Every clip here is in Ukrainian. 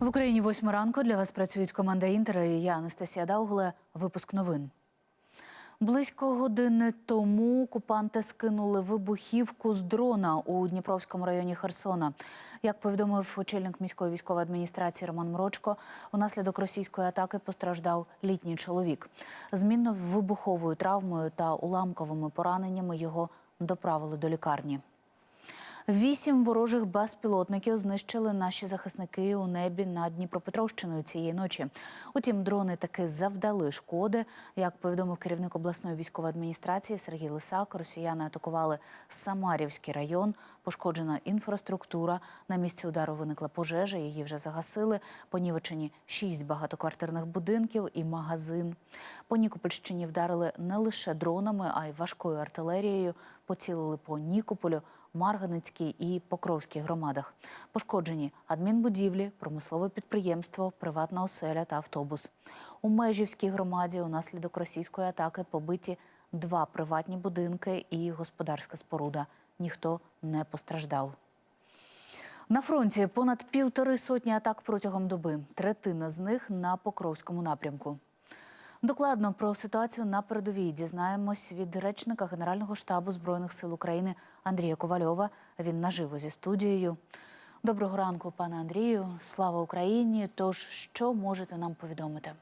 В Україні восьма ранку для вас працюють команда Інтера і я Анастасія Даугле. Випуск новин. Близько години тому окупанти скинули вибухівку з дрона у Дніпровському районі Херсона. Як повідомив очільник міської військової адміністрації Роман Мрочко, унаслідок російської атаки постраждав літній чоловік. Змінно вибуховою травмою та уламковими пораненнями його доправили до лікарні. Вісім ворожих безпілотників знищили наші захисники у небі над Дніпропетровщиною цієї ночі. Утім, дрони таки завдали шкоди. Як повідомив керівник обласної військової адміністрації Сергій Лисак, росіяни атакували Самарівський район. Пошкоджена інфраструктура. На місці удару виникла пожежа. Її вже загасили. Понівечені шість багатоквартирних будинків і магазин. По Нікопольщині вдарили не лише дронами, а й важкою артилерією. Поцілили по Нікополю. Марганецькій і Покровській громадах. Пошкоджені адмінбудівлі, промислове підприємство, приватна оселя та автобус. У Межівській громаді унаслідок російської атаки побиті два приватні будинки і господарська споруда. Ніхто не постраждав. На фронті понад півтори сотні атак протягом доби. Третина з них на Покровському напрямку. Докладно про ситуацію на передовій дізнаємось від речника Генерального штабу збройних сил України Андрія Ковальова. Він наживо зі студією. Доброго ранку, пане Андрію. Слава Україні! Тож що можете нам повідомити?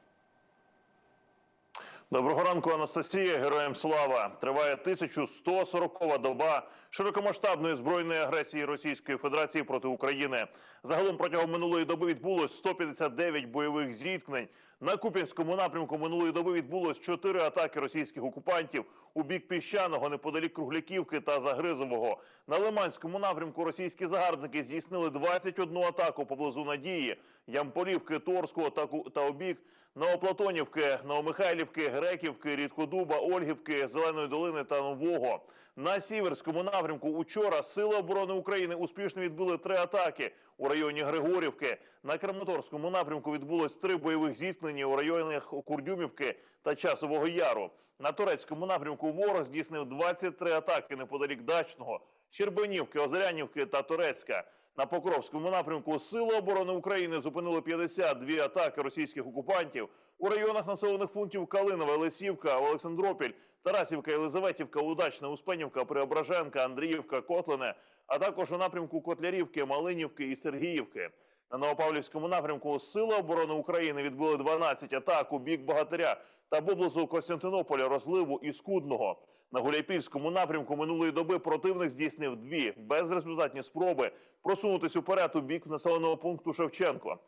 Доброго ранку, Анастасія. Героям слава! Триває 1140-ва доба широкомасштабної збройної агресії Російської Федерації проти України. Загалом протягом минулої доби відбулось 159 бойових зіткнень. На Куп'янському напрямку минулої доби відбулось 4 атаки російських окупантів у бік піщаного неподалік Кругляківки та Загризового. На Лиманському напрямку російські загарбники здійснили 21 атаку поблизу Надії, Ямполівки, Торського та, обік Новоплатонівки, Новомихайлівки, Греківки, Рідкодуба, Ольгівки, Зеленої долини та Нового. На сіверському напрямку учора Сили оборони України успішно відбили три атаки у районі Григорівки. На Краматорському напрямку відбулось три бойових зіткнення у районах Курдюмівки та Часового Яру. На турецькому напрямку ворог здійснив 23 атаки неподалік Дачного, Щербинівки, Озерянівки та Турецька. На Покровському напрямку Сили оборони України зупинили 52 атаки російських окупантів у районах населених пунктів Калинове, Лисівка, Олександропіль, Тарасівка, Єлизаветівка, Удачна, Успенівка, Преображенка, Андріївка, Котлине, а також у напрямку Котлярівки, Малинівки і Сергіївки. На Новопавлівському напрямку Сили оборони України відбили 12 атак у бік Богатиря та поблизу Костянтинополя, Розливу і Скудного. На Гуляйпільському напрямку минулої доби противник здійснив дві безрезультатні спроби просунутись уперед у бік населеного пункту Шевченко.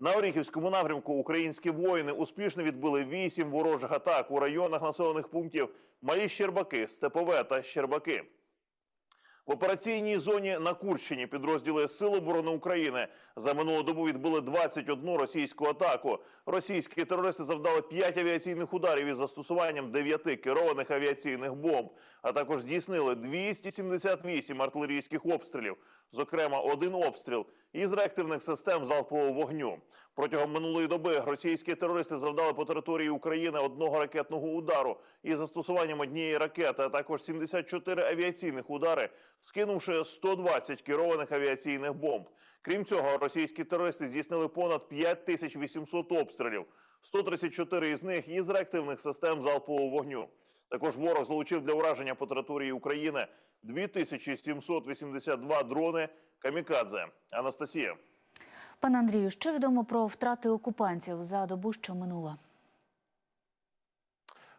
На Оріхівському напрямку українські воїни успішно відбили вісім ворожих атак у районах населених пунктів Малі Щербаки, Степове та Щербаки. В операційній зоні на Курщині підрозділи Сил оборони України за минулу добу відбили 21 російську атаку. Російські терористи завдали 5 авіаційних ударів із застосуванням 9 керованих авіаційних бомб, а також здійснили 278 артилерійських обстрілів, зокрема один обстріл із реактивних систем залпового вогню. Протягом минулої доби російські терористи завдали по території України одного ракетного удару із застосуванням однієї ракети, а також 74 авіаційних удари, скинувши 120 керованих авіаційних бомб. Крім цього, російські терористи здійснили понад 5800 обстрілів, 134 із них із реактивних систем залпового вогню. Також ворог залучив для ураження по території України 2782 дрони камікадзе. Анастасія. Пане Андрію, що відомо про втрати окупантів за добу, що минула?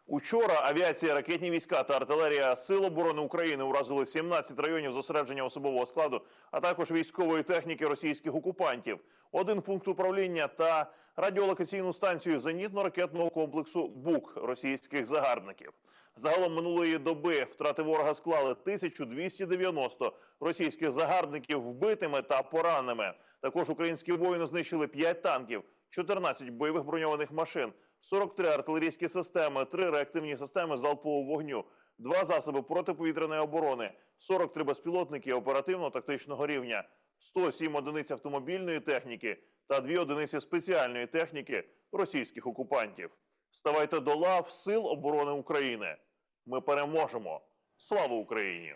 Учора авіація, ракетні війська та артилерія Сил оборони України уразили 17 районів зосередження особового складу, а також військової техніки російських окупантів, один пункт управління та радіолокаційну станцію зенітно-ракетного комплексу БУК російських загарбників. Загалом минулої доби втрати ворога склали 1290 російських загарбників вбитими та пораненими. Також українські воїни знищили 5 танків, 14 бойових броньованих машин, 43 артилерійські системи, 3 реактивні системи залпового вогню, 2 засоби протиповітряної оборони, 43 безпілотники оперативно-тактичного рівня, 107 одиниць автомобільної техніки та 2 одиниці спеціальної техніки російських окупантів. Ставайте до лав Сил оборони України. Ми переможемо. Слава Україні!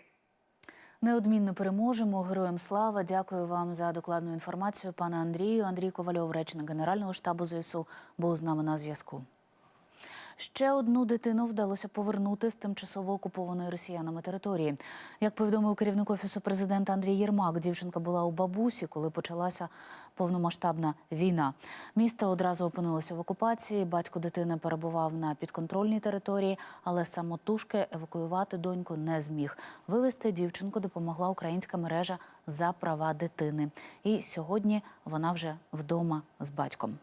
Неодмінно переможемо. Героям слава. Дякую вам за докладну інформацію, пане Андрію. Андрій Ковальов, речник Генерального штабу ЗСУ, був з нами на зв'язку. Ще одну дитину вдалося повернути з тимчасово окупованої росіянами території. Як повідомив керівник офісу президента Андрій Єрмак, дівчинка була у бабусі, коли почалася повномасштабна війна. Місто одразу опинилося в окупації. Батько дитини перебував на підконтрольній території, але самотужки евакуювати доньку не зміг. Вивезти дівчинку допомогла українська мережа за права дитини. І сьогодні вона вже вдома з батьком.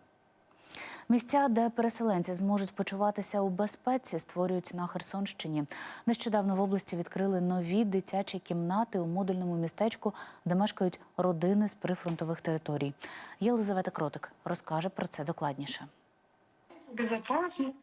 Місця, де переселенці зможуть почуватися у безпеці, створюють на Херсонщині. Нещодавно в області відкрили нові дитячі кімнати у модульному містечку, де мешкають родини з прифронтових територій. Єлизавета Кротик розкаже про це докладніше. Безопасно.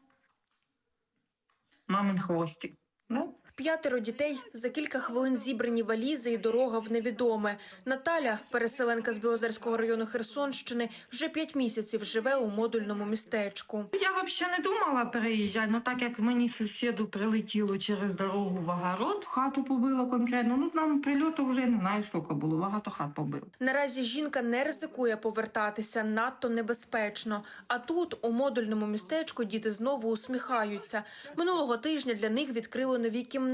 Мамин хвостик. Ну, П'ятеро дітей за кілька хвилин зібрані валізи і дорога в невідоме. Наталя, переселенка з Біозерського району Херсонщини, вже п'ять місяців живе у модульному містечку. я взагалі не думала переїжджати, ну так як мені сусіду прилетіло через дорогу в огород, хату побило конкретно. Ну, нам прильоту вже не знаю, скільки було, багато хат побило. Наразі жінка не ризикує повертатися надто небезпечно. А тут, у модульному містечку, діти знову усміхаються. Минулого тижня для них відкрили нові кімнати.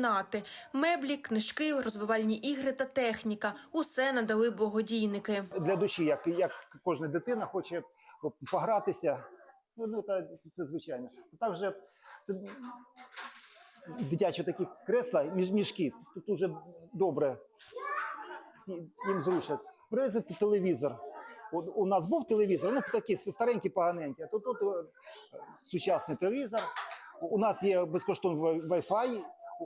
Меблі, книжки, розвивальні ігри та техніка. Усе надали благодійники. для душі, як, як кожна дитина хоче погратися. Ну, ну та, це звичайно. Також дитячі такі кресла, мішки, тут дуже добре їм зручно. Привезти телевізор. От у нас був телевізор, ну такий старенький, поганенький, а тут, тут е, сучасний телевізор. У нас є безкоштовний Wi-Fi.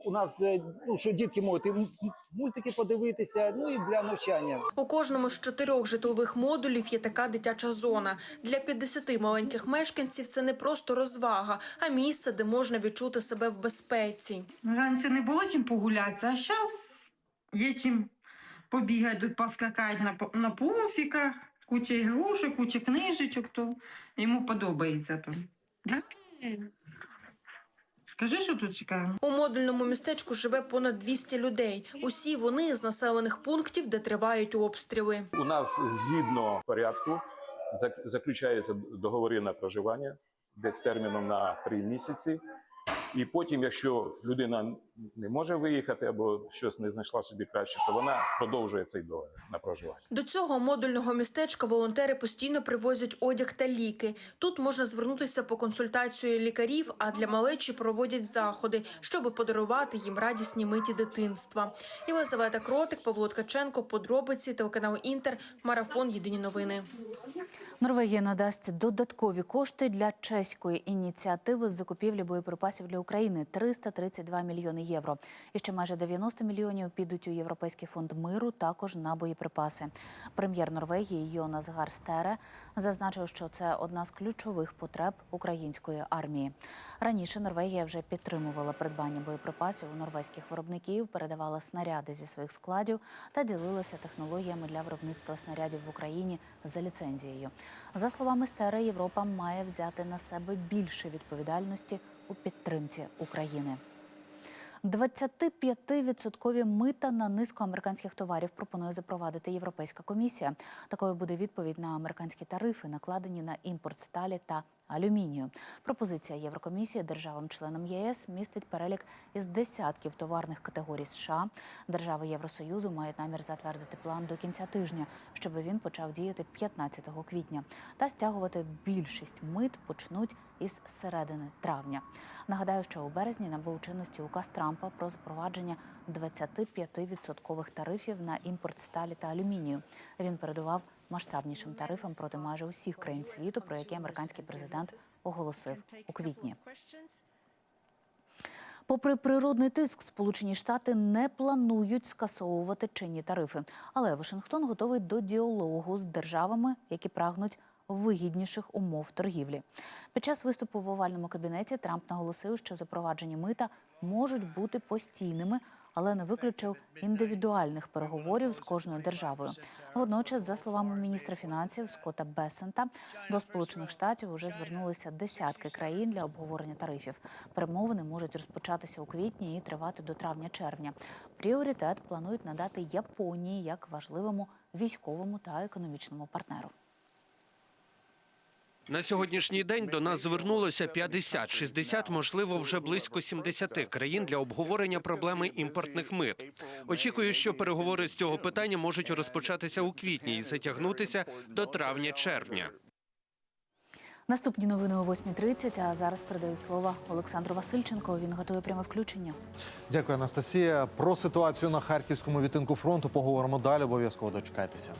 У нас е, ну, що дітки можуть і мультики подивитися, ну і для навчання. У кожному з чотирьох житлових модулів є така дитяча зона. Для 50 маленьких мешканців це не просто розвага, а місце, де можна відчути себе в безпеці. Раніше не було чим погулятися, а зараз є чим побігати, тут поскакати на, на пуфіках, куча ігрушок, куча книжечок, то йому подобається то. Так? Скажи, що тут чекаємо? У модульному містечку живе понад 200 людей. Усі вони з населених пунктів, де тривають обстріли. У нас згідно порядку зак- заключаються договори на проживання десь терміном на три місяці. І потім, якщо людина не може виїхати або щось не знайшла собі краще, то вона продовжує цей договір на проживання. До цього модульного містечка волонтери постійно привозять одяг та ліки. Тут можна звернутися по консультацію лікарів, а для малечі проводять заходи, щоб подарувати їм радісні миті дитинства. Єлизавета Кротик, Павло Ткаченко, подробиці, телеканал Інтер, марафон. Єдині новини. Норвегія надасть додаткові кошти для чеської ініціативи з закупівлі боєприпасів для України 332 мільйони євро. І ще майже 90 мільйонів підуть у Європейський фонд миру, також на боєприпаси. Прем'єр Норвегії Йонас Гарстере зазначив, що це одна з ключових потреб української армії. Раніше Норвегія вже підтримувала придбання боєприпасів у норвезьких виробників, передавала снаряди зі своїх складів та ділилася технологіями для виробництва снарядів в Україні за ліцензією. За словами Стере, Європа має взяти на себе більше відповідальності у підтримці України. 25% мита на низку американських товарів пропонує запровадити Європейська комісія. Такою буде відповідь на американські тарифи, накладені на імпорт сталі та алюмінію. Пропозиція Єврокомісії державам-членам ЄС містить перелік із десятків товарних категорій США. Держави Євросоюзу мають намір затвердити план до кінця тижня, щоб він почав діяти 15 квітня. Та стягувати більшість мит почнуть із середини травня. Нагадаю, що у березні набув чинності указ Трампа про запровадження 25% тарифів на імпорт сталі та алюмінію. Він передував масштабнішим тарифам проти майже усіх країн світу, про які американський президент оголосив у квітні. Попри природний тиск, Сполучені Штати не планують скасовувати чинні тарифи, але Вашингтон готовий до діалогу з державами, які прагнуть вигідніших умов торгівлі. Під час виступу в овальному кабінеті Трамп наголосив, що запроваджені мита можуть бути постійними, але не виключив індивідуальних переговорів з кожною державою. Водночас, за словами міністра фінансів Скотта Бесента, до Сполучених Штатів уже звернулися десятки країн для обговорення тарифів. Перемовини можуть розпочатися у квітні і тривати до травня-червня. Пріоритет планують надати Японії як важливому військовому та економічному партнеру. На сьогоднішній день до нас звернулося 50-60, можливо, вже близько 70 країн для обговорення проблеми імпортних мит. Очікую, що переговори з цього питання можуть розпочатися у квітні і затягнутися до травня-червня. Наступні новини о 8.30, а зараз передаю слово Олександру Васильченко. Він готує пряме включення. Дякую, Анастасія. Про ситуацію на харківському відтинку фронту поговоримо далі. Обов'язково дочекайтеся.